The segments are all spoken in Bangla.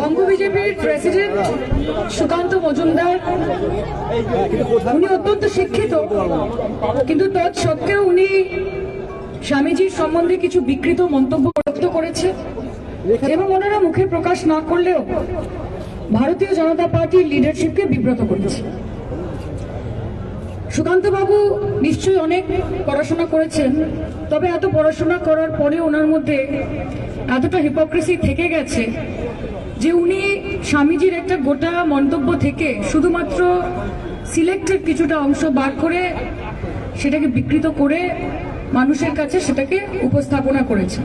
বঙ্গ বিজেপির প্রেসিডেন্ট সুকান্ত মজুমদার, উনি অত্যন্ত শিক্ষিত, কিন্তু তৎসত্ত্বেও উনি স্বামীজির সম্বন্ধে কিছু বিকৃত মন্তব্য করেছে এবং ওনারা মুখে প্রকাশ না করলেও ভারতীয় জনতা পার্টির লিডারশিপকে বিব্রত করেছে। সুকান্তবাবু নিশ্চয়ই অনেক পড়াশোনা করেছেন। তবে এত পড়াশোনা করার পরে ওনার মধ্যে এতটা হিপোক্রেসি থেকে গেছে যে উনি স্বামীজির একটা গোটা মন্তব্য থেকে শুধুমাত্র সিলেক্টেড কিছুটা অংশ বার করে সেটাকে বিকৃত করে মানুষের কাছে সেটাকে উপস্থাপনা করেছে।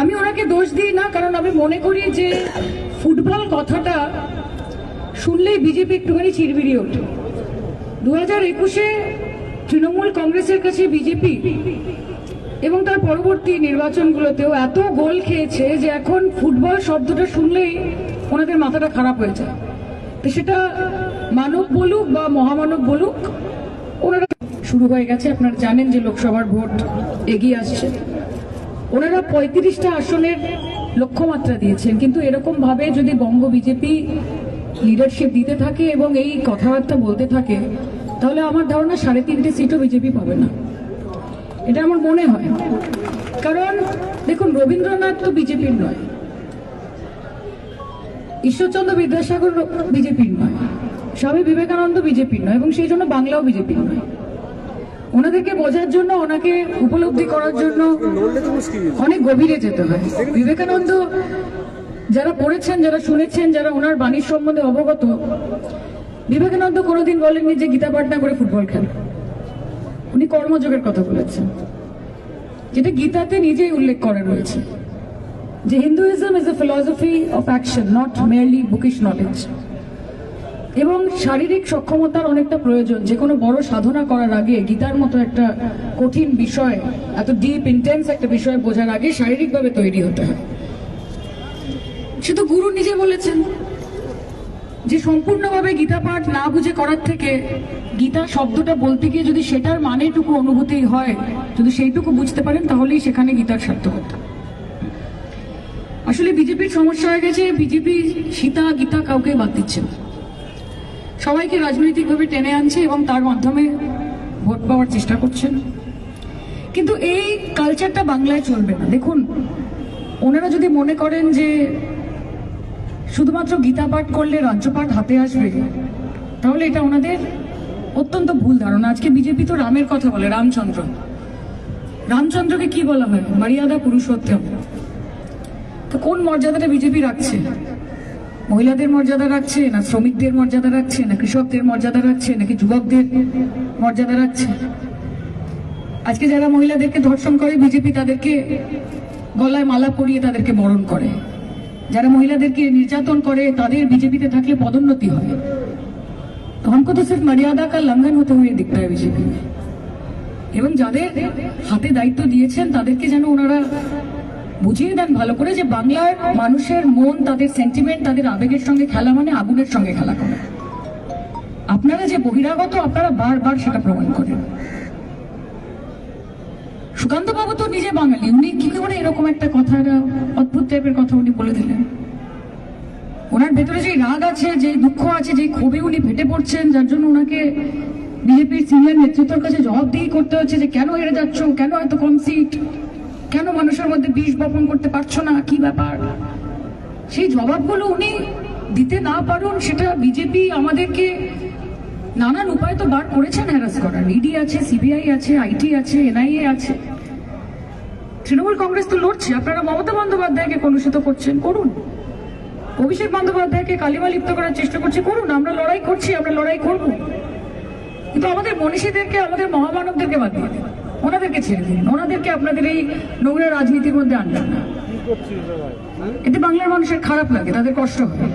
আমি ওনাকে দোষ দিই না, কারণ আমি মনে করি যে ফুটবল কথাটা শুনলেই বিজেপি একটুখানি চিরবিড়িয়ে ওঠে। দু হাজার একুশে তৃণমূল কংগ্রেসের কাছে বিজেপি এবং তার পরবর্তী নির্বাচনগুলোতেও এত গোল খেয়েছে যে এখন ফুটবল শব্দটা শুনলেই ওনাদের মাথাটা খারাপ হয়ে যায়। তো সেটা মানব বলুক বা মহামানব বলুক, ওনারা শুরু হয়ে গেছে। আপনারা জানেন যে লোকসভার ভোট এগিয়ে আসছে। ওনারা পঁয়ত্রিশটা আসনের লক্ষ্যমাত্রা দিয়েছেন। কিন্তু এরকম ভাবে যদি বঙ্গ বিজেপি লিডারশিপ দিতে থাকে এবং এই কথাবার্তা বলতে থাকে তাহলে আমার ধারণা সাড়ে তিনটে সিটও বিজেপি পাবে না। এটা আমার মনে হয়। কারণ, দেখুন, রবীন্দ্রনাথ তো বিজেপির নয়। ঈশ্বরচন্দ্র বিদ্যাসাগর বিজেপির নয়। স্বামী বিবেকানন্দ বিজেপির নয় এবং সেই জন্য বাংলাও বিজেপির নয়। ওনাদেরকে বোঝার জন্য, ওনাকে উপলব্ধি করার জন্য অনেক গভীরে যেতে হয়। বিবেকানন্দ যারা পড়েছেন, যারা শুনেছেন, যারা ওনার বাণীর সম্বন্ধে অবগত বিবেকানন্দ কোনোদিন বলেননি যে গীতা পাঠ না করে ফুটবল খেলে। উনি কর্মযোগের কথা বলেছেন, যেটা গীতাতে নিজেই উল্লেখ করা রয়েছে যে Hinduism is a philosophy of action not merely bookish knowledge এবং শারীরিক সক্ষমতার অনেকটা প্রয়োজন, যে কোনো বড় সাধনা করার আগে গীতার মতো একটা কঠিন বিষয়, এত ডিপ ইন্টেন্স একটা বিষয় বোঝার আগে শারীরিকভাবে তৈরি হতে হয়। সে তো গুরু নিজে বলেছেন যে সম্পূর্ণভাবে গীতা পাঠ না বুঝে করার থেকে গীতা শব্দটা বলতে গিয়ে যদি সেটার মানেটুকু অনুভূতি হয়, যদি সেইটুকু বুঝতে পারেন, তাহলেই সেখানে গীতার সার্থকতা আসলে বিজেপির সমস্যা হয়ে গেছে, বিজেপি সীতা, গীতা কাউকে বাদ দিচ্ছে সবাইকে রাজনৈতিকভাবে টেনে আনছে এবং তার মাধ্যমে ভোট পাওয়ার চেষ্টা করছেন কিন্তু এই কালচারটা বাংলায় চলবে না। দেখুন, ওনারা যদি মনে করেন যে শুধুমাত্র গীতা পাঠ করলে রাজ্যপাঠ হাতে আসবে? তাহলে এটা ওনাদের অত্যন্ত ভুল ধারণা। আজকে বিজেপি তো রামের কথা বলে, রামচন্দ্র। রামচন্দ্রকে কি বলা হয়? মর্যাদা পুরুষোত্তম। তো কোন মর্যাদাটা বিজেপি রাখছে? মহিলাদের মর্যাদা রাখছে, না শ্রমিকদের মর্যাদা রাখছে, না কৃষকদের মর্যাদা রাখছে, নাকি যুবকদের মর্যাদা রাখছে? আজকে যারা মহিলাদেরকে ধর্ষণ করে, বিজেপি তাদেরকে গলায় মালা পরিয়ে তাদেরকে বরণ করে। যারা মহিলাদেরকে নির্যাতন করে তাদের বিজেপিতে থাকলে পদোন্নতি হয় তো हमको तो सिर्फ मर्यादा का लंघन होते हुए दिखता है बीजेपी में এবং যাদের হাতে দায়িত্ব দিয়েছেন তাদেরকে যেন ওনারা বুঝিয়ে দেন ভালো করে যে বাংলার মানুষের মন তাদের সেন্টিমেন্ট তাদের আবেগের সঙ্গে খেলা মানে আগুনের সঙ্গে খেলা করা আপনারা যে বহিরাগত আপনারা বারবার সেটা প্রমাণ করেন সুকান্ত বাবু তো নিজে বাঙালি। উনি কি করে এরকম একটা কথা অদ্ভুত টাইপের কথা উনি বলে দিলেন? ওনার ভেতরে যে রাগ আছে যে দুঃখ আছে যে ক্ষোভে উনি ফেটে পড়ছেন, যার জন্য ওনাকে বিজেপির সিনিয়র নেতৃত্বের কাছে জবাবদিহি করতে হচ্ছে যে, কেন হেরে যাচ্ছ? কেন এত কম সিট কেন মানুষের মধ্যে বিষ বপন করতে পারছ না? কি ব্যাপার? সেই জবাবগুলো উনি দিতে না পারুন, সেটা বিজেপি আমাদেরকে নানান উপায় তো বার করেছেন হ্যারাস করার। ইডি আছে সিবিআই আছে আইটি আছে এনআইএ আছে। তৃণমূল কংগ্রেস তো লড়ছে। আপনারা মমতা বন্দ্যোপাধ্যায়কে কলুষিত করছেন, করুন। অভিষেক বন্দ্যোপাধ্যায়কে কালিমা লিপ্ত করার চেষ্টা করছে, করুন। আমরা লড়াই করছি, আমরা লড়াই করব। কিন্তু আমাদের মনীষীদেরকে, আমাদের মহামানবদেরকে বাদ দিয়ে দিন। ওনাদেরকে ছেড়ে দিন। ওনাদেরকে আপনাদের এই নোংরা রাজনীতির মধ্যে আনবেন না। এতে বাংলার মানুষের খারাপ লাগে, তাদের কষ্ট হয়।